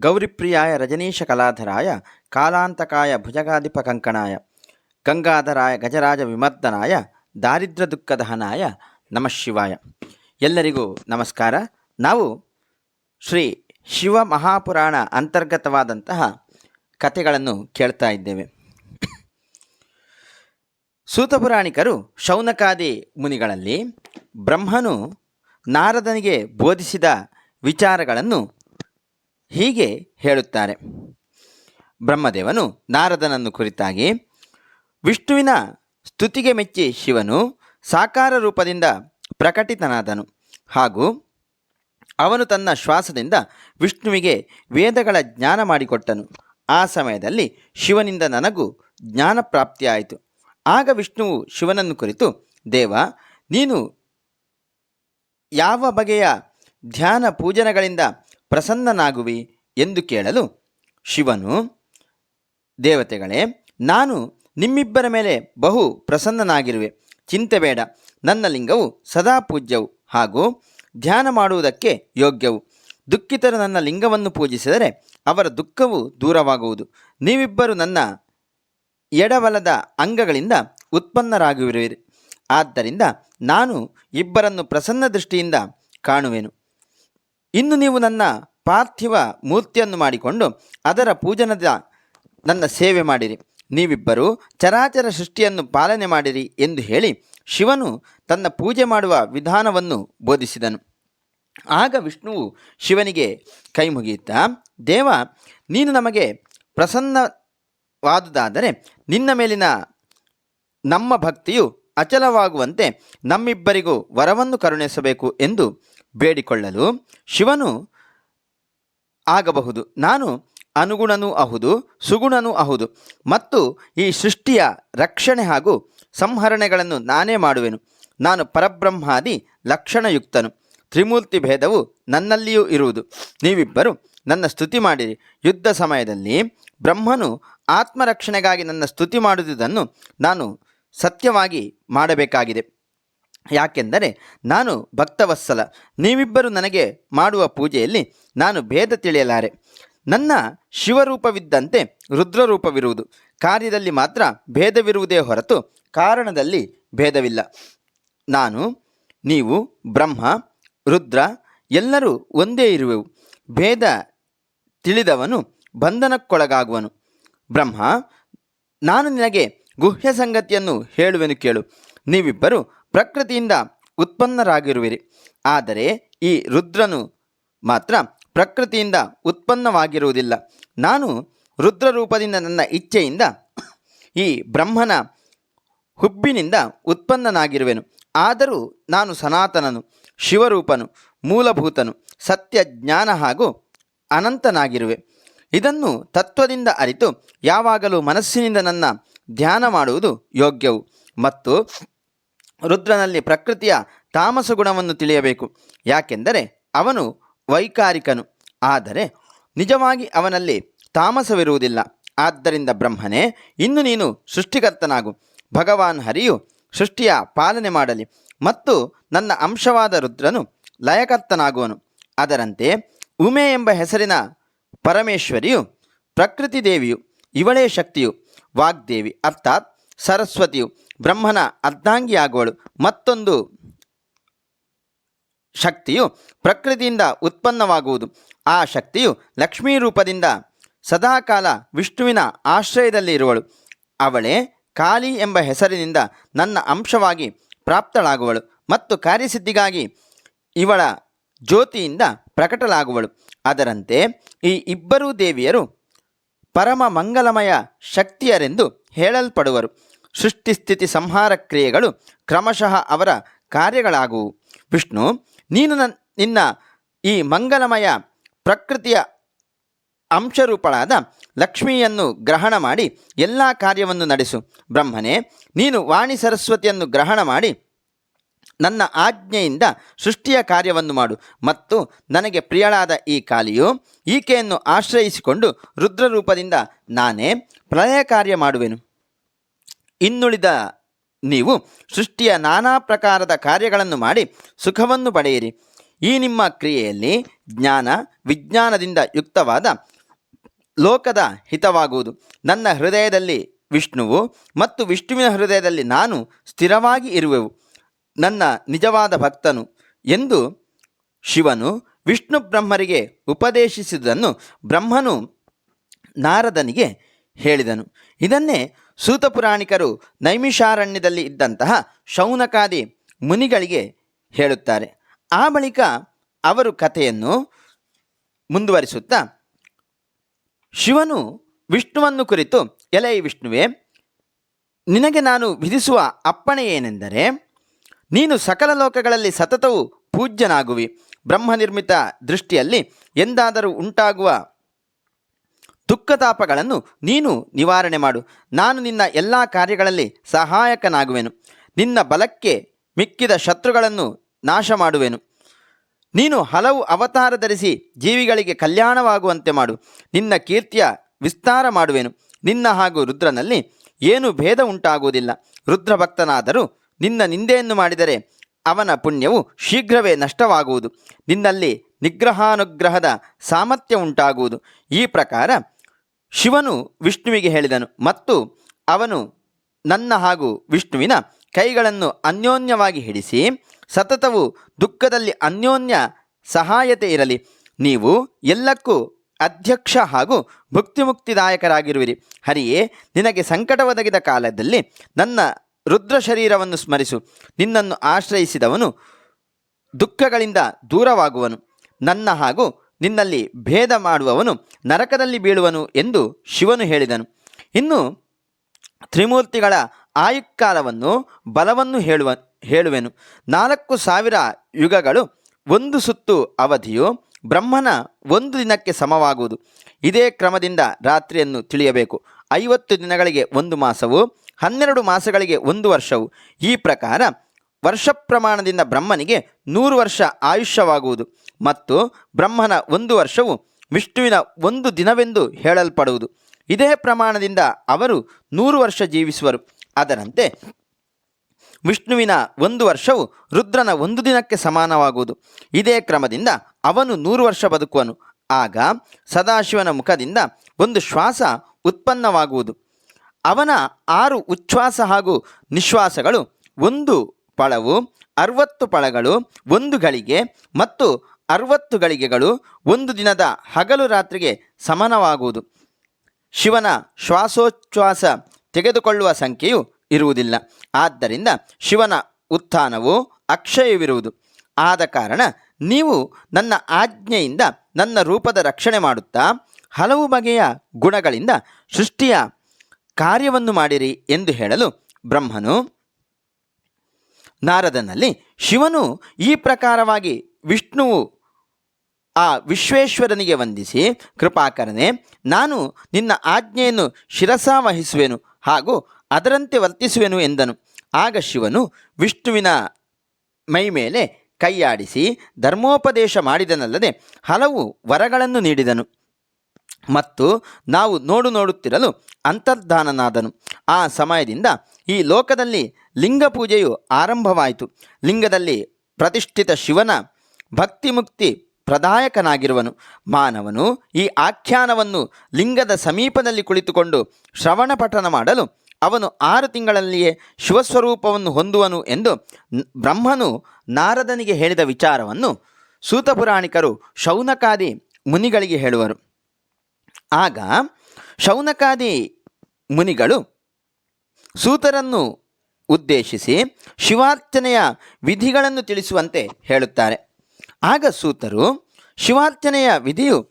ಗೌರಿಪ್ರಿಯಾಯ ರಜನೀಶ ಕಲಾಧರಾಯ, ಕಾಲಾಂತಕಾಯ ಭುಜಗಾಧಿಪ ಕಂಕಣಾಯ, ಗಂಗಾಧರಾಯ ಗಜರಾಜ ವಿಮರ್ದನಾಯ, ದಾರಿದ್ರ ದುಃಖದಹನಾಯ ನಮಃ ಶಿವಾಯ. ಎಲ್ಲರಿಗೂ ನಮಸ್ಕಾರ. ನಾವು ಶ್ರೀ ಶಿವ ಮಹಾಪುರಾಣ ಅಂತರ್ಗತವಾದಂತಹ ಕಥೆಗಳನ್ನು ಕೇಳ್ತಾ ಇದ್ದೇವೆ. ಸೂತಪುರಾಣಿಕರು ಶೌನಕಾದಿ ಮುನಿಗಳಲ್ಲಿ ಬ್ರಹ್ಮನು ನಾರದನಿಗೆ ಬೋಧಿಸಿದ ವಿಚಾರಗಳನ್ನು ಹೀಗೆ ಹೇಳುತ್ತಾರೆ. ಬ್ರಹ್ಮದೇವನು ನಾರದನನ್ನು ಕುರಿತಾಗಿ, ವಿಷ್ಣುವಿನ ಸ್ತುತಿಗೆ ಮೆಚ್ಚಿ ಶಿವನು ಸಾಕಾರ ರೂಪದಿಂದ ಪ್ರಕಟಿತನಾದನು. ಹಾಗೂ ಅವನು ತನ್ನ ಶ್ವಾಸದಿಂದ ವಿಷ್ಣುವಿಗೆ ವೇದಗಳ ಜ್ಞಾನ ಮಾಡಿಕೊಟ್ಟನು. ಆ ಸಮಯದಲ್ಲಿ ಶಿವನಿಂದ ನನಗೂ ಜ್ಞಾನ ಪ್ರಾಪ್ತಿಯಾಯಿತು. ಆಗ ವಿಷ್ಣುವು ಶಿವನನ್ನು ಕುರಿತು, ದೇವ, ನೀನು ಯಾವ ಬಗೆಯ ಧ್ಯಾನ ಪೂಜನಗಳಿಂದ ಪ್ರಸನ್ನನಾಗುವಿ ಎಂದು ಕೇಳಲು ಶಿವನು, ದೇವತೆಗಳೇ, ನಾನು ನಿಮ್ಮಿಬ್ಬರ ಮೇಲೆ ಬಹು ಪ್ರಸನ್ನನಾಗಿರುವೆ. ಚಿಂತೆ ಬೇಡ. ನನ್ನ ಲಿಂಗವು ಸದಾ ಪೂಜ್ಯವು ಹಾಗೂ ಧ್ಯಾನ ಮಾಡುವುದಕ್ಕೆ ಯೋಗ್ಯವು. ದುಃಖಿತರು ನನ್ನ ಲಿಂಗವನ್ನು ಪೂಜಿಸಿದರೆ ಅವರ ದುಃಖವು ದೂರವಾಗುವುದು. ನೀವಿಬ್ಬರು ನನ್ನ ಎಡವಲದ ಅಂಗಗಳಿಂದ ಉತ್ಪನ್ನರಾಗಿರುವಿರಿ ಆದ್ದರಿಂದ ನಾನು ಇಬ್ಬರನ್ನು ಪ್ರಸನ್ನ ದೃಷ್ಟಿಯಿಂದ ಕಾಣುವೆನು. ಇನ್ನು ನೀವು ನನ್ನ ಪಾರ್ಥಿವ ಮೂರ್ತಿಯನ್ನು ಮಾಡಿಕೊಂಡು ಅದರ ಪೂಜನದ ನನ್ನ ಸೇವೆ ಮಾಡಿರಿ. ನೀವಿಬ್ಬರೂ ಚರಾಚರ ಸೃಷ್ಟಿಯನ್ನು ಪಾಲನೆ ಮಾಡಿರಿ ಎಂದು ಹೇಳಿ ಶಿವನು ತನ್ನ ಪೂಜೆ ಮಾಡುವ ವಿಧಾನವನ್ನು ಬೋಧಿಸಿದನು. ಆಗ ವಿಷ್ಣುವು ಶಿವನಿಗೆ ಕೈ ಮುಗಿಯುತ್ತಾ, ದೇವ, ನೀನು ನಮಗೆ ಪ್ರಸನ್ನವಾದುದಾದರೆ ನಿನ್ನ ಮೇಲಿನ ನಮ್ಮ ಭಕ್ತಿಯು ಅಚಲವಾಗುವಂತೆ ನಮ್ಮಿಬ್ಬರಿಗೂ ವರವನ್ನು ಕರುಣಿಸಬೇಕು ಎಂದು ಬೇಡಿಕೊಳ್ಳಲು ಶಿವನು ಆಗಬಹುದು. ನಾನು ಅನುಗುಣನೂ ಅಹುದು, ಸುಗುಣನೂ ಅಹುದು. ಮತ್ತು ಈ ಸೃಷ್ಟಿಯ ರಕ್ಷಣೆ ಹಾಗೂ ಸಂಹರಣೆಗಳನ್ನು ನಾನೇ ಮಾಡುವೆನು. ನಾನು ಪರಬ್ರಹ್ಮಾದಿ, ಲಕ್ಷಣಯುಕ್ತನು. ತ್ರಿಮೂರ್ತಿ ಭೇದವು ನನ್ನಲ್ಲಿಯೂ ಇರುವುದು. ನೀವಿಬ್ಬರು ನನ್ನ ಸ್ತುತಿ ಮಾಡಿರಿ. ಯುದ್ಧ ಸಮಯದಲ್ಲಿ ಬ್ರಹ್ಮನು ಆತ್ಮರಕ್ಷಣೆಗಾಗಿ ನನ್ನ ಸ್ತುತಿ ಮಾಡುವುದನ್ನು ನಾನು ಸತ್ಯವಾಗಿ ಮಾಡಬೇಕಾಗಿದೆ. ಯಾಕೆಂದರೆ ನಾನು ಭಕ್ತವತ್ಸಲ. ನೀವಿಬ್ಬರು ನನಗೆ ಮಾಡುವ ಪೂಜೆಯಲ್ಲಿ ನಾನು ಭೇದ ತಿಳಿಯಲಾರೆ. ನನ್ನ ಶಿವರೂಪವಿದ್ದಂತೆ ರುದ್ರರೂಪವಿರುವುದು. ಕಾರ್ಯದಲ್ಲಿ ಮಾತ್ರ ಭೇದವಿರುವುದೇ ಹೊರತು ಕಾರಣದಲ್ಲಿ ಭೇದವಿಲ್ಲ. ನಾನು, ನೀವು, ಬ್ರಹ್ಮ, ರುದ್ರ ಎಲ್ಲರೂ ಒಂದೇ ಇರುವೆವು. ಭೇದ ತಿಳಿದವನು ಬಂಧನಕ್ಕೊಳಗಾಗುವನು. ಬ್ರಹ್ಮ, ನಾನು ನಿನಗೆ ಗುಹ್ಯ ಸಂಗತಿಯನ್ನು ಹೇಳುವೆನು ಕೇಳು. ನೀವಿಬ್ಬರು ಪ್ರಕೃತಿಯಿಂದ ಉತ್ಪನ್ನರಾಗಿರುವಿರಿ. ಆದರೆ ಈ ರುದ್ರನು ಮಾತ್ರ ಪ್ರಕೃತಿಯಿಂದ ಉತ್ಪನ್ನವಾಗಿರುವುದಿಲ್ಲ. ನಾನು ರುದ್ರರೂಪದಿಂದ ನನ್ನ ಇಚ್ಛೆಯಿಂದ ಈ ಬ್ರಹ್ಮನ ಹುಬ್ಬಿನಿಂದ ಉತ್ಪನ್ನನಾಗಿರುವೆನು. ಆದರೂ ನಾನು ಸನಾತನನು, ಶಿವರೂಪನು, ಮೂಲಭೂತನು, ಸತ್ಯ, ಜ್ಞಾನ ಹಾಗೂ ಅನಂತನಾಗಿರುವೆ. ಇದನ್ನು ತತ್ವದಿಂದ ಅರಿತು ಯಾವಾಗಲೂ ಮನಸ್ಸಿನಿಂದ ನನ್ನ ಧ್ಯಾನ ಮಾಡುವುದು ಯೋಗ್ಯವು. ಮತ್ತು ರುದ್ರನಲ್ಲಿ ಪ್ರಕೃತಿಯ ತಾಮಸ ಗುಣವನ್ನು ತಿಳಿಯಬೇಕು. ಯಾಕೆಂದರೆ ಅವನು ವೈಕಾರಿಕನು. ಆದರೆ ನಿಜವಾಗಿ ಅವನಲ್ಲಿ ತಾಮಸವಿರುವುದಿಲ್ಲ. ಆದ್ದರಿಂದ ಬ್ರಹ್ಮನೇ, ಇನ್ನು ನೀನು ಸೃಷ್ಟಿಕರ್ತನಾಗು. ಭಗವಾನ್ ಹರಿಯು ಸೃಷ್ಟಿಯ ಪಾಲನೆ ಮಾಡಲಿ ಮತ್ತು ನನ್ನ ಅಂಶವಾದ ರುದ್ರನು ಲಯಕರ್ತನಾಗುವನು. ಅದರಂತೆ ಉಮೆ ಎಂಬ ಹೆಸರಿನ ಪರಮೇಶ್ವರಿಯು ಪ್ರಕೃತಿ ದೇವಿಯು, ಇವಳೇ ಶಕ್ತಿಯು, ವಾಗ್ದೇವಿ, ಅರ್ಥಾತ್ ಸರಸ್ವತಿಯು ಬ್ರಹ್ಮನ ಅರ್ಧಾಂಗಿಯಾಗುವಳು. ಮತ್ತೊಂದು ಶಕ್ತಿಯು ಪ್ರಕೃತಿಯಿಂದ ಉತ್ಪನ್ನವಾಗುವುದು. ಆ ಶಕ್ತಿಯು ಲಕ್ಷ್ಮೀ ರೂಪದಿಂದ ಸದಾಕಾಲ ವಿಷ್ಣುವಿನ ಆಶ್ರಯದಲ್ಲಿ ಇರುವಳು. ಅವಳೇ ಕಾಳಿ ಎಂಬ ಹೆಸರಿನಿಂದ ನನ್ನ ಅಂಶವಾಗಿ ಪ್ರಾಪ್ತಳಾಗುವಳು ಮತ್ತು ಕಾರ್ಯಸಿದ್ಧಿಗಾಗಿ ಇವಳ ಜ್ಯೋತಿಯಿಂದ ಪ್ರಕಟಲಾಗುವಳು ಅದರಂತೆ ಈ ಇಬ್ಬರೂ ದೇವಿಯರು ಪರಮ ಮಂಗಲಮಯ ಶಕ್ತಿಯರೆಂದು ಹೇಳಲ್ಪಡುವರು. ಸೃಷ್ಟಿಸ್ಥಿತಿ ಸಂಹಾರ ಕ್ರಿಯೆಗಳು ಕ್ರಮಶಃ ಅವರ ಕಾರ್ಯಗಳಾಗುವು. ವಿಷ್ಣು, ನೀನು ನನ್, ನಿನ್ನ ಈ ಮಂಗಲಮಯ ಪ್ರಕೃತಿಯ ಅಂಶರೂಪಳಾದ ಲಕ್ಷ್ಮಿಯನ್ನು ಗ್ರಹಣ ಮಾಡಿ ಎಲ್ಲ ಕಾರ್ಯವನ್ನು ನಡೆಸು. ಬ್ರಹ್ಮನೇ, ನೀನು ವಾಣಿ ಸರಸ್ವತಿಯನ್ನು ಗ್ರಹಣ ಮಾಡಿ ನನ್ನ ಆಜ್ಞೆಯಿಂದ ಸೃಷ್ಟಿಯ ಕಾರ್ಯವನ್ನು ಮಾಡು ಮತ್ತು ನನಗೆ ಪ್ರಿಯಳಾದ ಈ ಕಾಲಿಯು ಈಕೆಯನ್ನು ಆಶ್ರಯಿಸಿಕೊಂಡು ರುದ್ರರೂಪದಿಂದ ನಾನೇ ಪ್ರಳಯ ಕಾರ್ಯ ಮಾಡುವೆನು. ಇನ್ನುಳಿದ ನೀವು ಸೃಷ್ಟಿಯ ನಾನಾ ಪ್ರಕಾರದ ಕಾರ್ಯಗಳನ್ನು ಮಾಡಿ ಸುಖವನ್ನು ಪಡೆಯಿರಿ. ಈ ನಿಮ್ಮ ಕ್ರಿಯೆಯಲ್ಲಿ ಜ್ಞಾನ, ವಿಜ್ಞಾನದಿಂದ ಯುಕ್ತವಾದ ಲೋಕದ ಹಿತವಾಗುವುದು. ನನ್ನ ಹೃದಯದಲ್ಲಿ ವಿಷ್ಣುವು ಮತ್ತು ವಿಷ್ಣುವಿನ ಹೃದಯದಲ್ಲಿ ನಾನು ಸ್ಥಿರವಾಗಿ ಇರುವೆವು. ನನ್ನ ನಿಜವಾದ ಭಕ್ತನು ಎಂದು ಶಿವನು ವಿಷ್ಣು ಬ್ರಹ್ಮರಿಗೆ ಉಪದೇಶಿಸಿದ್ದನ್ನು ಬ್ರಹ್ಮನು ನಾರದನಿಗೆ ಹೇಳಿದನು. ಇದನ್ನೇ ಸೂತಪುರಾಣಿಕರು ನೈಮಿಷಾರಣ್ಯದಲ್ಲಿ ಇದ್ದಂತಹ ಶೌನಕಾದಿ ಮುನಿಗಳಿಗೆ ಹೇಳುತ್ತಾರೆ. ಆ ಬಳಿಕ ಅವರು ಕಥೆಯನ್ನು ಮುಂದುವರಿಸುತ್ತಾ, ಶಿವನು ವಿಷ್ಣುವನ್ನು ಕುರಿತು, ಎಲೆ ವಿಷ್ಣುವೆ, ನಿನಗೆ ನಾನು ವಿಧಿಸುವ ಅಪ್ಪಣೆ ಏನೆಂದರೆ ನೀನು ಸಕಲ ಲೋಕಗಳಲ್ಲಿ ಸತತವು ಪೂಜ್ಯನಾಗುವಿ. ಬ್ರಹ್ಮನಿರ್ಮಿತ ದೃಷ್ಟಿಯಲ್ಲಿ ಎಂದಾದರೂ ಉಂಟಾಗುವ ದುಃಖತಾಪಗಳನ್ನು ನೀನು ನಿವಾರಣೆ ಮಾಡು. ನಾನು ನಿನ್ನ ಎಲ್ಲ ಕಾರ್ಯಗಳಲ್ಲಿ ಸಹಾಯಕನಾಗುವೆನು. ನಿನ್ನ ಬಲಕ್ಕೆ ಮಿಕ್ಕಿದ ಶತ್ರುಗಳನ್ನು ನಾಶ ಮಾಡುವೆನು ನೀನು ಹಲವು ಅವತಾರ ಧರಿಸಿ ಜೀವಿಗಳಿಗೆ ಕಲ್ಯಾಣವಾಗುವಂತೆ ಮಾಡು. ನಿನ್ನ ಕೀರ್ತಿಯ ವಿಸ್ತಾರ ಮಾಡುವೆನು. ನಿನ್ನ ಹಾಗೂ ರುದ್ರನಲ್ಲಿ ಏನು ಭೇದ ಉಂಟಾಗುವುದಿಲ್ಲ. ರುದ್ರ ಭಕ್ತನಾದರೂ ನಿನ್ನ ನಿಂದೆಯನ್ನು ಮಾಡಿದರೆ ಅವನ ಪುಣ್ಯವು ಶೀಘ್ರವೇ ನಷ್ಟವಾಗುವುದು. ನಿನ್ನಲ್ಲಿ ನಿಗ್ರಹಾನುಗ್ರಹದ ಸಾಮರ್ಥ್ಯ ಉಂಟಾಗುವುದು. ಈ ಪ್ರಕಾರ ಶಿವನು ವಿಷ್ಣುವಿಗೆ ಹೇಳಿದನು ಮತ್ತು ಅವನು ನನ್ನ ಹಾಗೂ ವಿಷ್ಣುವಿನ ಕೈಗಳನ್ನು ಅನ್ಯೋನ್ಯವಾಗಿ ಹಿಡಿಸಿ ಸತತವು ದುಃಖದಲ್ಲಿ ಅನ್ಯೋನ್ಯ ಸಹಾಯತೆ ಇರಲಿ. ನೀವು ಎಲ್ಲಕ್ಕೂ ಅಧ್ಯಕ್ಷ ಹಾಗೂ ಭುಕ್ತಿಮುಕ್ತಿದಾಯಕರಾಗಿರುವಿರಿ. ಹರಿಯೇ, ನಿನಗೆ ಸಂಕಟ ಒದಗಿದ ಕಾಲದಲ್ಲಿ ನನ್ನ ರುದ್ರ ಶರೀರವನ್ನು ಸ್ಮರಿಸು. ನಿನ್ನನ್ನು ಆಶ್ರಯಿಸಿದವನು ದುಃಖಗಳಿಂದ ದೂರವಾಗುವನು. ನನ್ನ ಹಾಗೂ ನಿನ್ನಲ್ಲಿ ಭೇದ ಮಾಡುವವನು ನರಕದಲ್ಲಿ ಬೀಳುವನು ಎಂದು ಶಿವನು ಹೇಳಿದನು. ಇನ್ನು ತ್ರಿಮೂರ್ತಿಗಳ ಆಯುಕ್ಕಾಲವನ್ನು ಬಲವನ್ನು ಹೇಳುವ, ಹೇಳುವೆನು. ನಾಲ್ಕು ಸಾವಿರ ಯುಗಗಳು, ಒಂದು ಸುತ್ತು ಅವಧಿಯು ಬ್ರಹ್ಮನ ಒಂದು ದಿನಕ್ಕೆ ಸಮವಾಗುವುದು. ಇದೇ ಕ್ರಮದಿಂದ ರಾತ್ರಿಯನ್ನು ತಿಳಿಯಬೇಕು. ಐವತ್ತು ದಿನಗಳಿಗೆ ಒಂದು ಮಾಸವು, ಹನ್ನೆರಡು ಮಾಸಗಳಿಗೆ ಒಂದು ವರ್ಷವು. ಈ ಪ್ರಕಾರ ವರ್ಷ ಪ್ರಮಾಣದಿಂದ ಬ್ರಹ್ಮನಿಗೆ ನೂರು ವರ್ಷ ಆಯುಷ್ಯವಾಗುವುದು. ಮತ್ತು ಬ್ರಹ್ಮನ ಒಂದು ವರ್ಷವು ವಿಷ್ಣುವಿನ ಒಂದು ದಿನವೆಂದು ಹೇಳಲ್ಪಡುವುದು. ಇದೇ ಪ್ರಮಾಣದಿಂದ ಅವರು ನೂರು ವರ್ಷ ಜೀವಿಸುವರು. ಅದರಂತೆ ವಿಷ್ಣುವಿನ ಒಂದು ವರ್ಷವು ರುದ್ರನ ಒಂದು ದಿನಕ್ಕೆ ಸಮಾನವಾಗುವುದು. ಇದೇ ಕ್ರಮದಿಂದ ಅವನು ನೂರು ವರ್ಷ ಬದುಕುವನು. ಆಗ ಸದಾಶಿವನ ಮುಖದಿಂದ ಒಂದು ಶ್ವಾಸ ಉತ್ಪನ್ನವಾಗುವುದು. ಅವನ ಆರು ಉಚ್ಛ್ವಾಸ ಹಾಗೂ ನಿಶ್ವಾಸಗಳು ಒಂದು ಪಳವು, ಅರವತ್ತು ಪಳಗಳು, ಒಂದು ಗಳಿಗೆ ಮತ್ತು ಅರವತ್ತು ಗಳಿಗೆಗಳು ಒಂದು ದಿನದ ಹಗಲು ರಾತ್ರಿಗೆ ಸಮಾನವಾಗುವುದು. ಶಿವನ ಶ್ವಾಸೋಚ್ಛ್ವಾಸ ತೆಗೆದುಕೊಳ್ಳುವ ಸಂಖ್ಯೆಯು ಇರುವುದಿಲ್ಲ. ಆದ್ದರಿಂದ ಶಿವನ ಉತ್ಥಾನವು ಅಕ್ಷಯವಿರುವುದು. ಆದ ಕಾರಣ ನೀವು ನನ್ನ ಆಜ್ಞೆಯಿಂದ ನನ್ನ ರೂಪದ ರಕ್ಷಣೆ ಮಾಡುತ್ತಾ ಹಲವು ಬಗೆಯ ಗುಣಗಳಿಂದ ಸೃಷ್ಟಿಯ ಕಾರ್ಯವನ್ನು ಮಾಡಿರಿ ಎಂದು ಹೇಳಲು ಬ್ರಹ್ಮನು ನಾರದನಲ್ಲಿ ಶಿವನು ಈ ಪ್ರಕಾರವಾಗಿ ವಿಷ್ಣುವು ಆ ವಿಶ್ವೇಶ್ವರನಿಗೆ ವಂದಿಸಿ ಕೃಪಾಕರನೆ ನಾನು ನಿನ್ನ ಆಜ್ಞೆಯನ್ನು ಶಿರಸಾವಹಿಸುವೆನು ಹಾಗೂ ಅದರಂತೆ ವರ್ತಿಸುವೆನು ಎಂದನು. ಆಗ ಶಿವನು ವಿಷ್ಣುವಿನ ಮೈ ಮೇಲೆ ಕೈಯಾಡಿಸಿ ಧರ್ಮೋಪದೇಶ ಮಾಡಿದನಲ್ಲದೆ ಹಲವು ವರಗಳನ್ನು ನೀಡಿದನು. ಮತ್ತು ನಾವು ನೋಡು ನೋಡುತ್ತಿರಲು ಅಂತರ್ಧಾನನಾದನು. ಆ ಸಮಯದಿಂದ ಈ ಲೋಕದಲ್ಲಿ ಲಿಂಗ ಪೂಜೆಯು ಆರಂಭವಾಯಿತು. ಲಿಂಗದಲ್ಲಿ ಪ್ರತಿಷ್ಠಿತ ಶಿವನ ಭಕ್ತಿ ಮುಕ್ತಿ ಪ್ರದಾಯಕನಾಗಿರುವನು. ಮಾನವನು ಈ ಆಖ್ಯಾನವನ್ನು ಲಿಂಗದ ಸಮೀಪದಲ್ಲಿ ಕುಳಿತುಕೊಂಡು ಶ್ರವಣ ಪಠನ ಮಾಡಲು ಅವನು ಆರು ತಿಂಗಳಲ್ಲಿಯೇ ಶಿವಸ್ವರೂಪವನ್ನು ಹೊಂದುವನು ಎಂದು ಬ್ರಹ್ಮನು ನಾರದನಿಗೆ ಹೇಳಿದ ವಿಚಾರವನ್ನು ಸೂತಪುರಾಣಿಕರು ಶೌನಕಾದಿ ಮುನಿಗಳಿಗೆ ಹೇಳುವರು. ಆಗ ಶೌನಕಾದಿ ಮುನಿಗಳು ಸೂತರನ್ನು ಉದ್ದೇಶಿಸಿ ಶಿವಾರ್ಚನೆಯ ವಿಧಿಗಳನ್ನು ತಿಳಿಸುವಂತೆ ಹೇಳುತ್ತಾರೆ. ಆಗ ಸೂತರು, ಶಿವಾರ್ಚನೆಯ ವಿಧಿಯು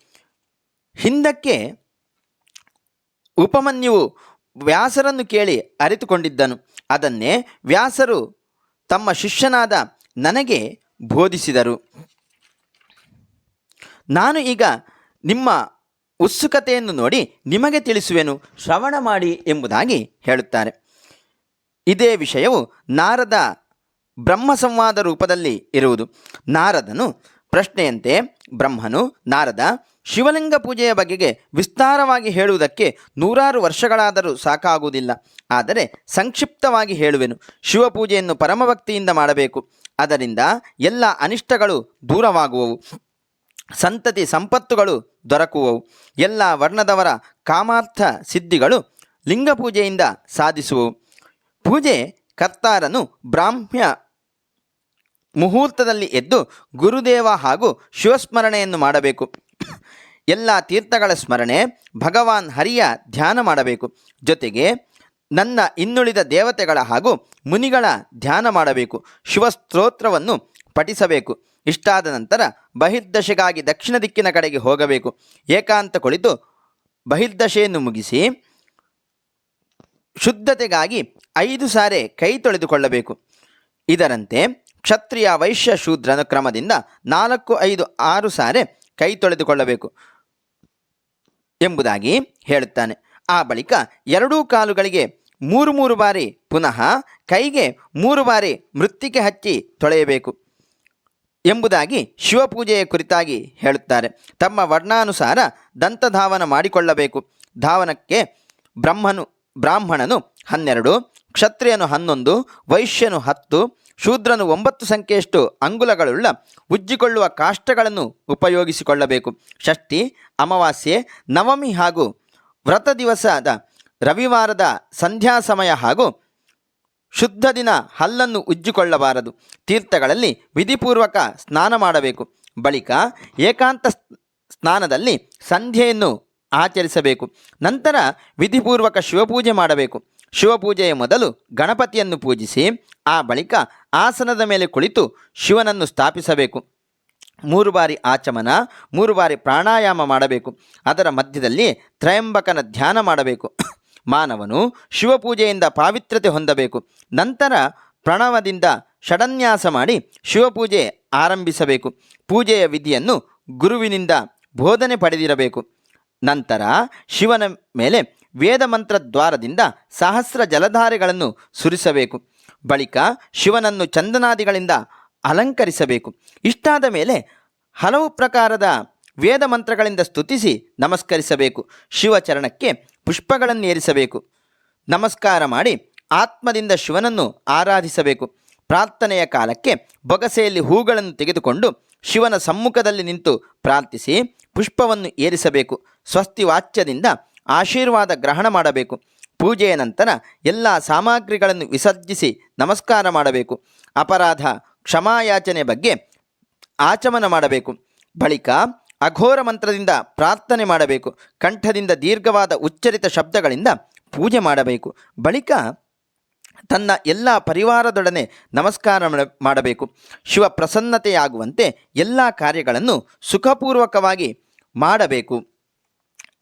ಹಿಂದಕ್ಕೆ ಉಪಮನ್ಯುವು ವ್ಯಾಸರನ್ನು ಕೇಳಿ ಅರಿತುಕೊಂಡಿದ್ದನು. ಅದನ್ನೇ ವ್ಯಾಸರು ತಮ್ಮ ಶಿಷ್ಯನಾದ ನನಗೆ ಬೋಧಿಸಿದರು. ನಾನು ಈಗ ನಿಮ್ಮ ಉತ್ಸುಕತೆಯನ್ನು ನೋಡಿ ನಿಮಗೆ ತಿಳಿಸುವೆನು, ಶ್ರವಣ ಮಾಡಿ ಎಂಬುದಾಗಿ ಹೇಳುತ್ತಾರೆ. ಇದೇ ವಿಷಯವು ನಾರದ ಬ್ರಹ್ಮ ಸಂವಾದ ರೂಪದಲ್ಲಿ ಇರುವುದು. ನಾರದನು ಪ್ರಶ್ನೆಯಂತೆ, ಬ್ರಹ್ಮನು ನಾರದ ಶಿವಲಿಂಗ ಪೂಜೆಯ ಬಗೆಗೆ ವಿಸ್ತಾರವಾಗಿ ಹೇಳುವುದಕ್ಕೆ ನೂರಾರು ವರ್ಷಗಳಾದರೂ ಸಾಕಾಗುವುದಿಲ್ಲ. ಆದರೆ ಸಂಕ್ಷಿಪ್ತವಾಗಿ ಹೇಳುವೆನು. ಶಿವಪೂಜೆಯನ್ನು ಪರಮಭಕ್ತಿಯಿಂದ ಮಾಡಬೇಕು. ಅದರಿಂದ ಎಲ್ಲ ಅನಿಷ್ಟಗಳು ದೂರವಾಗುವವು. ಸಂತತಿ ಸಂಪತ್ತುಗಳು ದೊರಕುವವು. ಎಲ್ಲ ವರ್ಣದವರ ಕಾಮಾರ್ಥ ಸಿದ್ಧಿಗಳು ಲಿಂಗ ಪೂಜೆಯಿಂದ ಸಾಧಿಸುವವು. ಪೂಜೆ ಕರ್ತಾರನು ಬ್ರಾಹ್ಮ್ಯ ಮುಹೂರ್ತದಲ್ಲಿ ಎದ್ದು ಗುರುದೇವ ಹಾಗೂ ಶಿವಸ್ಮರಣೆಯನ್ನು ಮಾಡಬೇಕು. ಎಲ್ಲ ತೀರ್ಥಗಳ ಸ್ಮರಣೆ ಭಗವಾನ್ ಹರಿಯ ಧ್ಯಾನ ಮಾಡಬೇಕು. ಜೊತೆಗೆ ನನ್ನ ಇನ್ನುಳಿದ ದೇವತೆಗಳ ಹಾಗೂ ಮುನಿಗಳ ಧ್ಯಾನ ಮಾಡಬೇಕು. ಶಿವಸ್ತೋತ್ರವನ್ನು ಪಠಿಸಬೇಕು. ಇಷ್ಟಾದ ನಂತರ ಬಹಿರ್ದಶೆಗಾಗಿ ದಕ್ಷಿಣ ದಿಕ್ಕಿನ ಕಡೆಗೆ ಹೋಗಬೇಕು. ಏಕಾಂತ ಕುಳಿತು ಬಹಿರ್ದಶೆಯನ್ನು ಮುಗಿಸಿ ಶುದ್ಧತೆಗಾಗಿ ಐದು ಸಾರೆ ಕೈ ತೊಳೆದುಕೊಳ್ಳಬೇಕು. ಇದರಂತೆ ಕ್ಷತ್ರಿಯ ವೈಶ್ಯ ಶೂದ್ರನ ಕ್ರಮದಿಂದ ನಾಲ್ಕು, ಐದು, ಆರು ಸಾರೆ ಕೈ ತೊಳೆದುಕೊಳ್ಳಬೇಕು ಎಂಬುದಾಗಿ ಹೇಳುತ್ತಾನೆ. ಆ ಬಳಿಕ ಎರಡೂ ಕಾಲುಗಳಿಗೆ ಮೂರು ಮೂರು ಬಾರಿ ಪುನಃ ಕೈಗೆ ಮೂರು ಬಾರಿ ಮೃತ್ತಿಕೆ ಹಚ್ಚಿ ತೊಳೆಯಬೇಕು ಎಂಬುದಾಗಿ ಶಿವಪೂಜೆಯ ಕುರಿತಾಗಿ ಹೇಳುತ್ತಾರೆ. ತಮ್ಮ ವರ್ಣಾನುಸಾರ ದಂತಧಾವನ ಮಾಡಿಕೊಳ್ಳಬೇಕು. ಧಾವನಕ್ಕೆ ಬ್ರಹ್ಮನು ಬ್ರಾಹ್ಮಣನು ಹನ್ನೆರಡು, ಕ್ಷತ್ರಿಯನು ಹನ್ನೊಂದು, ವೈಶ್ಯನು ಹತ್ತು, ಶೂದ್ರನು ಒಂಬತ್ತು ಸಂಖ್ಯೆಯಷ್ಟು ಅಂಗುಲಗಳುಳ್ಳ ಉಜ್ಜಿಕೊಳ್ಳುವ ಕಾಷ್ಟಗಳನ್ನು ಉಪಯೋಗಿಸಿಕೊಳ್ಳಬೇಕು. ಷಷ್ಠಿ, ಅಮಾವಾಸ್ಯೆ, ನವಮಿ ಹಾಗೂ ವ್ರತ ದಿವಸದ ರವಿವಾರದ ಸಂಧ್ಯಾ ಸಮಯ ಹಾಗೂ ಶುದ್ಧ ದಿನ ಹಲ್ಲನ್ನು ಉಜ್ಜಿಕೊಳ್ಳಬಾರದು. ತೀರ್ಥಗಳಲ್ಲಿ ವಿಧಿಪೂರ್ವಕ ಸ್ನಾನ ಮಾಡಬೇಕು. ಬಳಿಕ ಏಕಾಂತ ಸ್ನಾನದಲ್ಲಿ ಸಂಧ್ಯೆಯನ್ನು ಆಚರಿಸಬೇಕು. ನಂತರ ವಿಧಿಪೂರ್ವಕ ಶಿವಪೂಜೆ ಮಾಡಬೇಕು. ಶಿವಪೂಜೆಯ ಮೊದಲು ಗಣಪತಿಯನ್ನು ಪೂಜಿಸಿ, ಆ ಬಳಿಕ ಆಸನದ ಮೇಲೆ ಕುಳಿತು ಶಿವನನ್ನು ಸ್ಥಾಪಿಸಬೇಕು. ಮೂರು ಬಾರಿ ಆಚಮನ, ಮೂರು ಬಾರಿ ಪ್ರಾಣಾಯಾಮ ಮಾಡಬೇಕು. ಅದರ ಮಧ್ಯದಲ್ಲಿ ತ್ರಯಂಬಕನ ಧ್ಯಾನ ಮಾಡಬೇಕು. ಮಾನವನು ಶಿವಪೂಜೆಯಿಂದ ಪಾವಿತ್ರ್ಯತೆ ಹೊಂದಬೇಕು. ನಂತರ ಪ್ರಣವದಿಂದ ಷಡನ್ಯಾಸ ಮಾಡಿ ಶಿವಪೂಜೆ ಆರಂಭಿಸಬೇಕು. ಪೂಜೆಯ ವಿಧಿಯನ್ನು ಗುರುವಿನಿಂದ ಬೋಧನೆ ಪಡೆದಿರಬೇಕು. ನಂತರ ಶಿವನ ಮೇಲೆ ವೇದ ಮಂತ್ರ ದ್ವಾರದಿಂದ ಸಹಸ್ರ ಜಲಧಾರೆಗಳನ್ನು ಸುರಿಸಬೇಕು. ಬಳಿಕ ಶಿವನನ್ನು ಚಂದನಾದಿಗಳಿಂದ ಅಲಂಕರಿಸಬೇಕು. ಇಷ್ಟಾದ ಮೇಲೆ ಹಲವು ಪ್ರಕಾರದ ವೇದ ಮಂತ್ರಗಳಿಂದ ಸ್ತುತಿಸಿ ನಮಸ್ಕರಿಸಬೇಕು. ಶಿವಚರಣಕ್ಕೆ ಪುಷ್ಪಗಳನ್ನು ಏರಿಸಬೇಕು ನಮಸ್ಕಾರ ಮಾಡಿ ಆತ್ಮದಿಂದ ಶಿವನನ್ನು ಆರಾಧಿಸಬೇಕು. ಪ್ರಾರ್ಥನೆಯ ಕಾಲಕ್ಕೆ ಬೊಗಸೆಯಲ್ಲಿ ಹೂಗಳನ್ನು ತೆಗೆದುಕೊಂಡು ಶಿವನ ಸಮ್ಮುಖದಲ್ಲಿ ನಿಂತು ಪ್ರಾರ್ಥಿಸಿ ಪುಷ್ಪವನ್ನು ಏರಿಸಬೇಕು. ಸ್ವಸ್ತಿ ವಾಚ್ಯದಿಂದ ಆಶೀರ್ವಾದ ಗ್ರಹಣ ಮಾಡಬೇಕು. ಪೂಜೆಯ ನಂತರ ಎಲ್ಲ ಸಾಮಗ್ರಿಗಳನ್ನು ವಿಸರ್ಜಿಸಿ ನಮಸ್ಕಾರ ಮಾಡಬೇಕು. ಅಪರಾಧ ಕ್ಷಮಾಯಾಚನೆ ಬಗ್ಗೆ ಆಚಮನ ಮಾಡಬೇಕು. ಬಳಿಕ ಅಘೋರ ಮಂತ್ರದಿಂದ ಪ್ರಾರ್ಥನೆ ಮಾಡಬೇಕು. ಕಂಠದಿಂದ ದೀರ್ಘವಾದ ಉಚ್ಚರಿತ ಶಬ್ದಗಳಿಂದ ಪೂಜೆ ಮಾಡಬೇಕು. ಬಳಿಕ ತನ್ನ ಎಲ್ಲ ಪರಿವಾರದೊಡನೆ ನಮಸ್ಕಾರ ಮಾಡ- ಮಾಡಬೇಕು. ಶಿವ ಪ್ರಸನ್ನತೆಯಾಗುವಂತೆ ಎಲ್ಲ ಕಾರ್ಯಗಳನ್ನು ಸುಖಪೂರ್ವಕವಾಗಿ ಮಾಡಬೇಕು.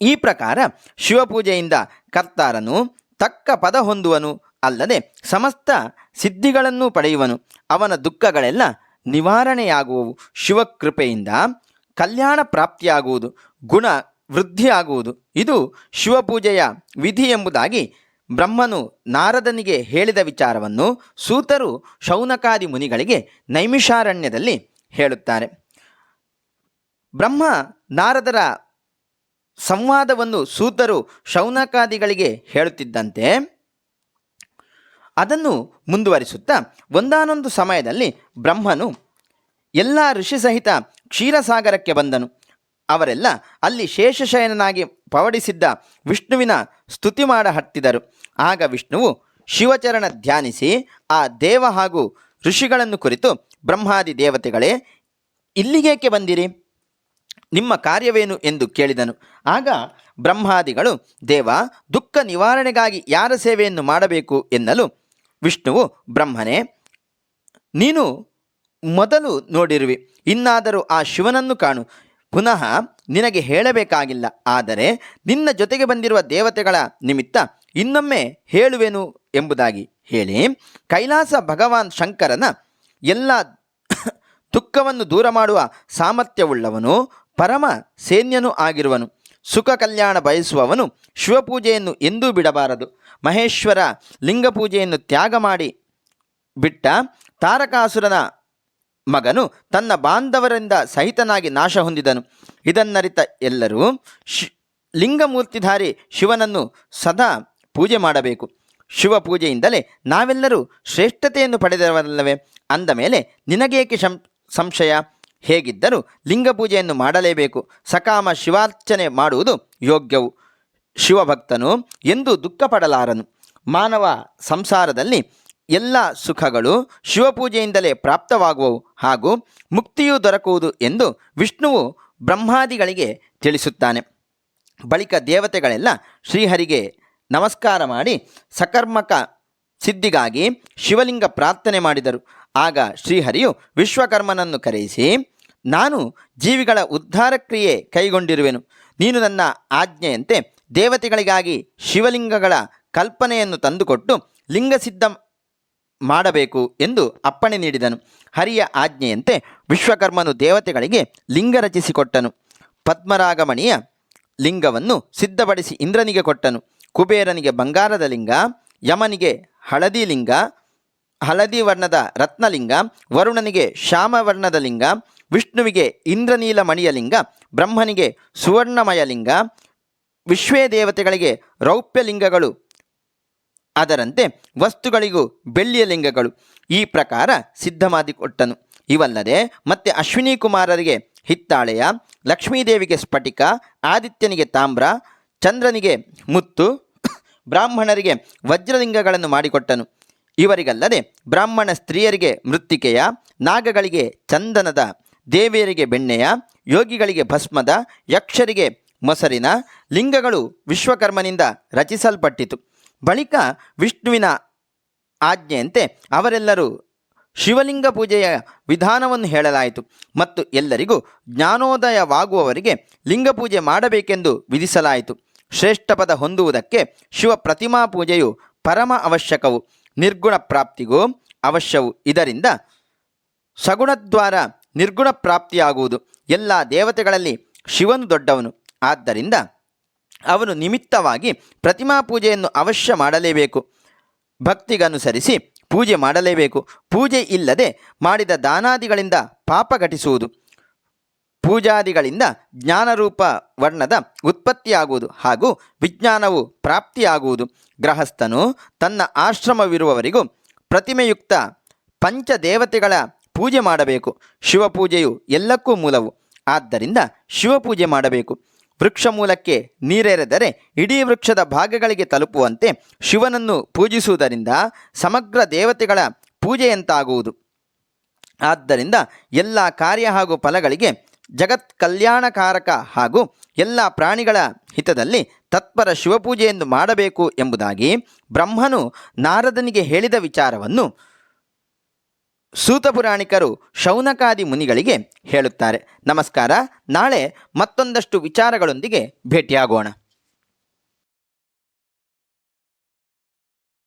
ಈ ಪ್ರಕಾರ ಶಿವಪೂಜೆಯಿಂದ ಕರ್ತಾರನು ತಕ್ಕ ಪದ ಹೊಂದುವನು, ಅಲ್ಲದೆ ಸಮಸ್ತ ಸಿದ್ಧಿಗಳನ್ನು ಪಡೆಯುವನು. ಅವನ ದುಃಖಗಳೆಲ್ಲ ನಿವಾರಣೆಯಾಗುವವು. ಶಿವಕೃಪೆಯಿಂದ ಕಲ್ಯಾಣ ಪ್ರಾಪ್ತಿಯಾಗುವುದು, ಗುಣ ವೃದ್ಧಿಯಾಗುವುದು. ಇದು ಶಿವಪೂಜೆಯ ವಿಧಿ ಎಂಬುದಾಗಿ ಬ್ರಹ್ಮನು ನಾರದನಿಗೆ ಹೇಳಿದ ವಿಚಾರವನ್ನು ಸೂತರು ಶೌನಕಾದಿ ಮುನಿಗಳಿಗೆ ನೈಮಿಷಾರಣ್ಯದಲ್ಲಿ ಹೇಳುತ್ತಾರೆ. ಬ್ರಹ್ಮ ನಾರದರ ಸಂವಾದವನ್ನು ಸೂತರು ಶೌನಕಾದಿಗಳಿಗೆ ಹೇಳುತ್ತಿದ್ದಂತೆ ಅದನ್ನು ಮುಂದುವರಿಸುತ್ತಾ ಒಂದಾನೊಂದು ಸಮಯದಲ್ಲಿ ಬ್ರಹ್ಮನು ಎಲ್ಲ ಋಷಿ ಸಹಿತ ಕ್ಷೀರಸಾಗರಕ್ಕೆ ಬಂದನು. ಅವರೆಲ್ಲ ಅಲ್ಲಿ ಶೇಷಶಯನನಾಗಿ ಪವಡಿಸಿದ್ದ ವಿಷ್ಣುವಿನ ಸ್ತುತಿ ಮಾಡ ಹತ್ತಿದರು ಆಗ ವಿಷ್ಣುವು ಶಿವಚರಣ ಧ್ಯಾನಿಸಿ ಆ ದೇವ ಹಾಗೂ ಋಷಿಗಳನ್ನು ಕುರಿತು, ಬ್ರಹ್ಮಾದಿ ದೇವತೆಗಳೇ, ಇಲ್ಲಿಗೇಕೆ ಬಂದಿರಿ? ನಿಮ್ಮ ಕಾರ್ಯವೇನು ಎಂದು ಕೇಳಿದನು. ಆಗ ಬ್ರಹ್ಮಾದಿಗಳು, ದೇವ, ದುಃಖ ನಿವಾರಣೆಗಾಗಿ ಯಾರ ಸೇವೆಯನ್ನು ಮಾಡಬೇಕು ಎನ್ನಲು ವಿಷ್ಣುವು ಬ್ರಹ್ಮನೇ, ನೀನು ಮೊದಲು ನೋಡಿರುವಿ, ಇನ್ನಾದರೂ ಆ ಶಿವನನ್ನು ಕಾಣು. ಪುನಃ ನಿನಗೆ ಹೇಳಬೇಕಾಗಿಲ್ಲ, ಆದರೆ ನಿನ್ನ ಜೊತೆಗೆ ಬಂದಿರುವ ದೇವತೆಗಳ ನಿಮಿತ್ತ ಇನ್ನೊಮ್ಮೆ ಹೇಳುವೆನು ಎಂಬುದಾಗಿ ಹೇಳಿ, ಕೈಲಾಸ ಭಗವಾನ್ ಶಂಕರನ ಎಲ್ಲ ದುಃಖವನ್ನು ದೂರ ಮಾಡುವ ಸಾಮರ್ಥ್ಯವುಳ್ಳವನು ಪರಮ ಸೇನ್ಯನೂ ಆಗಿರುವನು. ಸುಖ ಕಲ್ಯಾಣ ಬಯಸುವವನು ಶಿವಪೂಜೆಯನ್ನು ಎಂದೂ ಬಿಡಬಾರದು. ಮಹೇಶ್ವರ ಲಿಂಗ ಪೂಜೆಯನ್ನು ತ್ಯಾಗ ಮಾಡಿ ಬಿಟ್ಟ ತಾರಕಾಸುರನ ಮಗನು ತನ್ನ ಬಾಂಧವರಿಂದ ಸಹಿತನಾಗಿ ನಾಶ ಹೊಂದಿದನು. ಇದನ್ನರಿತ ಎಲ್ಲರೂ ಶಿ, ಲಿಂಗಮೂರ್ತಿಧಾರಿ ಶಿವನನ್ನು ಸದಾ ಪೂಜೆ ಮಾಡಬೇಕು. ಶಿವ ಪೂಜೆಯಿಂದಲೇ ನಾವೆಲ್ಲರೂ ಶ್ರೇಷ್ಠತೆಯನ್ನು ಪಡೆದವರಲ್ಲವೇ? ಅಂದ ಮೇಲೆ ನಿನಗೇಕೆ ಶಂ, ಸಂಶಯ? ಹೇಗಿದ್ದರೂ ಲಿಂಗ ಪೂಜೆಯನ್ನು ಮಾಡಲೇಬೇಕು. ಸಕಾಮ ಶಿವಾರ್ಚನೆ ಮಾಡುವುದು ಯೋಗ್ಯವು. ಶಿವಭಕ್ತನು ಎಂದು ದುಃಖಪಡಲಾರನು. ಮಾನವ ಸಂಸಾರದಲ್ಲಿ ಎಲ್ಲ ಸುಖಗಳು ಶಿವಪೂಜೆಯಿಂದಲೇ ಪ್ರಾಪ್ತವಾಗುವವು ಹಾಗೂ ಮುಕ್ತಿಯೂ ದೊರಕುವುದು ಎಂದು ವಿಷ್ಣುವು ಬ್ರಹ್ಮಾದಿಗಳಿಗೆ ತಿಳಿಸುತ್ತಾನೆ. ಬಳಿಕ ದೇವತೆಗಳೆಲ್ಲ ಶ್ರೀಹರಿಗೆ ನಮಸ್ಕಾರ ಮಾಡಿ ಸಕರ್ಮಕ ಸಿದ್ಧಿಗಾಗಿ ಶಿವಲಿಂಗ ಪ್ರಾರ್ಥನೆ ಮಾಡಿದರು. ಆಗ ಶ್ರೀಹರಿಯು ವಿಶ್ವಕರ್ಮನನ್ನು ಕರೆಯಿಸಿ, ನಾನು ಜೀವಿಗಳ ಉದ್ಧಾರ ಕ್ರಿಯೆ ಕೈಗೊಂಡಿರುವೆನು. ನೀನು ನನ್ನ ಆಜ್ಞೆಯಂತೆ ದೇವತೆಗಳಿಗಾಗಿ ಶಿವಲಿಂಗಗಳ ಕಲ್ಪನೆಯನ್ನು ತಂದುಕೊಟ್ಟು ಲಿಂಗಸಿದ್ಧ ಮಾಡಬೇಕು ಎಂದು ಅಪ್ಪಣೆ ನೀಡಿದನು. ಹರಿಯ ಆಜ್ಞೆಯಂತೆ ವಿಶ್ವಕರ್ಮನು ದೇವತೆಗಳಿಗೆ ಲಿಂಗ ರಚಿಸಿಕೊಟ್ಟನು. ಪದ್ಮರಾಗಮಣಿಯ ಲಿಂಗವನ್ನು ಸಿದ್ಧಪಡಿಸಿ ಇಂದ್ರನಿಗೆ ಕೊಟ್ಟನು. ಕುಬೇರನಿಗೆ ಬಂಗಾರದ ಲಿಂಗ, ಯಮನಿಗೆ ಹಳದಿ ಲಿಂಗ ಹಳದಿ ವರ್ಣದ ರತ್ನಲಿಂಗ, ವರುಣನಿಗೆ ಶ್ಯಾಮವರ್ಣದ ಲಿಂಗ ವಿಷ್ಣುವಿಗೆ ಇಂದ್ರನೀಲ ಮಣಿಯ ಲಿಂಗ ಬ್ರಹ್ಮನಿಗೆ ಸುವರ್ಣಮಯ ಲಿಂಗ ವಿಶ್ವೇ ದೇವತೆಗಳಿಗೆ ರೌಪ್ಯ ಲಿಂಗಗಳು ಅದರಂತೆ ವಸ್ತುಗಳಿಗೂ ಬೆಳ್ಳಿಯ ಲಿಂಗಗಳು ಈ ಪ್ರಕಾರ ಸಿದ್ಧ ಮಾಡಿಕೊಟ್ಟನು ಇವಲ್ಲದೆ ಮತ್ತೆ ಅಶ್ವಿನಿ ಕುಮಾರರಿಗೆ ಹಿತ್ತಾಳೆಯ, ಲಕ್ಷ್ಮೀದೇವಿಗೆ ಸ್ಫಟಿಕ, ಆದಿತ್ಯನಿಗೆ ತಾಮ್ರ, ಚಂದ್ರನಿಗೆ ಮುತ್ತು, ಬ್ರಾಹ್ಮಣರಿಗೆ ವಜ್ರಲಿಂಗಗಳನ್ನು ಮಾಡಿಕೊಟ್ಟನು. ಇವರಿಗಲ್ಲದೆ ಬ್ರಾಹ್ಮಣ ಸ್ತ್ರೀಯರಿಗೆ ಮೃತ್ತಿಕೆಯ, ನಾಗಗಳಿಗೆ ಚಂದನದ, ದೇವಿಯರಿಗೆ ಬೆಣ್ಣೆಯ, ಯೋಗಿಗಳಿಗೆ ಭಸ್ಮದ, ಯಕ್ಷರಿಗೆ ಮೊಸರಿನ ಲಿಂಗಗಳು ವಿಶ್ವಕರ್ಮನಿಂದ ರಚಿಸಲ್ಪಟ್ಟಿತು. ಬಳಿಕ ವಿಷ್ಣುವಿನ ಆಜ್ಞೆಯಂತೆ ಅವರೆಲ್ಲರೂ ಶಿವಲಿಂಗ ಪೂಜೆಯ ವಿಧಾನವನ್ನು ಹೇಳಲಾಯಿತು ಮತ್ತು ಎಲ್ಲರಿಗೂ ಜ್ಞಾನೋದಯವಾಗುವವರಿಗೆ ಲಿಂಗ ಪೂಜೆ ಮಾಡಬೇಕೆಂದು ವಿಧಿಸಲಾಯಿತು. ಶ್ರೇಷ್ಠ ಪದ ಹೊಂದುವುದಕ್ಕೆ ಶಿವ ಪ್ರತಿಮಾ ಪೂಜೆಯು ಪರಮ ಅವಶ್ಯಕವು. ನಿರ್ಗುಣ ಪ್ರಾಪ್ತಿಗೂ ಅವಶ್ಯವು. ಇದರಿಂದ ಸಗುಣದ್ವಾರ ನಿರ್ಗುಣ ಪ್ರಾಪ್ತಿಯಾಗುವುದು. ಎಲ್ಲ ದೇವತೆಗಳಲ್ಲಿ ಶಿವನು ದೊಡ್ಡವನು. ಆದ್ದರಿಂದ ಅವನು ನಿಮಿತ್ತವಾಗಿ ಪ್ರತಿಮಾ ಪೂಜೆಯನ್ನು ಅವಶ್ಯ ಮಾಡಲೇಬೇಕು. ಭಕ್ತಿಗನುಸರಿಸಿ ಪೂಜೆ ಮಾಡಲೇಬೇಕು. ಪೂಜೆ ಇಲ್ಲದೆ ಮಾಡಿದ ದಾನಾದಿಗಳಿಂದ ಪಾಪ ಘಟಿಸುವುದು. ಪೂಜಾದಿಗಳಿಂದ ಜ್ಞಾನರೂಪ ವರ್ಣದ ಉತ್ಪತ್ತಿಯಾಗುವುದು ಹಾಗೂ ವಿಜ್ಞಾನವು ಪ್ರಾಪ್ತಿಯಾಗುವುದು. ಗೃಹಸ್ಥನು ತನ್ನ ಆಶ್ರಮವಿರುವವರಿಗೂ ಪ್ರತಿಮೆಯುಕ್ತ ಪಂಚದೇವತೆಗಳ ಪೂಜೆ ಮಾಡಬೇಕು. ಶಿವಪೂಜೆಯು ಎಲ್ಲಕ್ಕೂ ಮೂಲವು. ಆದ್ದರಿಂದ ಶಿವಪೂಜೆ ಮಾಡಬೇಕು. ವೃಕ್ಷ ಮೂಲಕ್ಕೆ ನೀರೆರೆದರೆ ಇಡೀ ವೃಕ್ಷದ ಭಾಗಗಳಿಗೆ ತಲುಪುವಂತೆ ಶಿವನನ್ನು ಪೂಜಿಸುವುದರಿಂದ ಸಮಗ್ರ ದೇವತೆಗಳ ಪೂಜೆಯಂತಾಗುವುದು. ಆದ್ದರಿಂದ ಎಲ್ಲ ಕಾರ್ಯ ಹಾಗೂ ಫಲಗಳಿಗೆ ಜಗತ್ ಕಲ್ಯಾಣಕಾರಕ ಹಾಗೂ ಎಲ್ಲ ಪ್ರಾಣಿಗಳ ಹಿತದಲ್ಲಿ ತತ್ಪರ ಶಿವಪೂಜೆಯನ್ನು ಮಾಡಬೇಕು ಎಂಬುದಾಗಿ ಬ್ರಹ್ಮನು ನಾರದನಿಗೆ ಹೇಳಿದ ವಿಚಾರವನ್ನು ಸೂತಪುರಾಣಿಕರು ಶೌನಕಾದಿ ಮುನಿಗಳಿಗೆ ಹೇಳುತ್ತಾರೆ. ನಮಸ್ಕಾರ, ನಾಳೆ ಮತ್ತೊಂದಷ್ಟು ವಿಚಾರಗಳೊಂದಿಗೆ ಭೇಟಿಯಾಗೋಣ.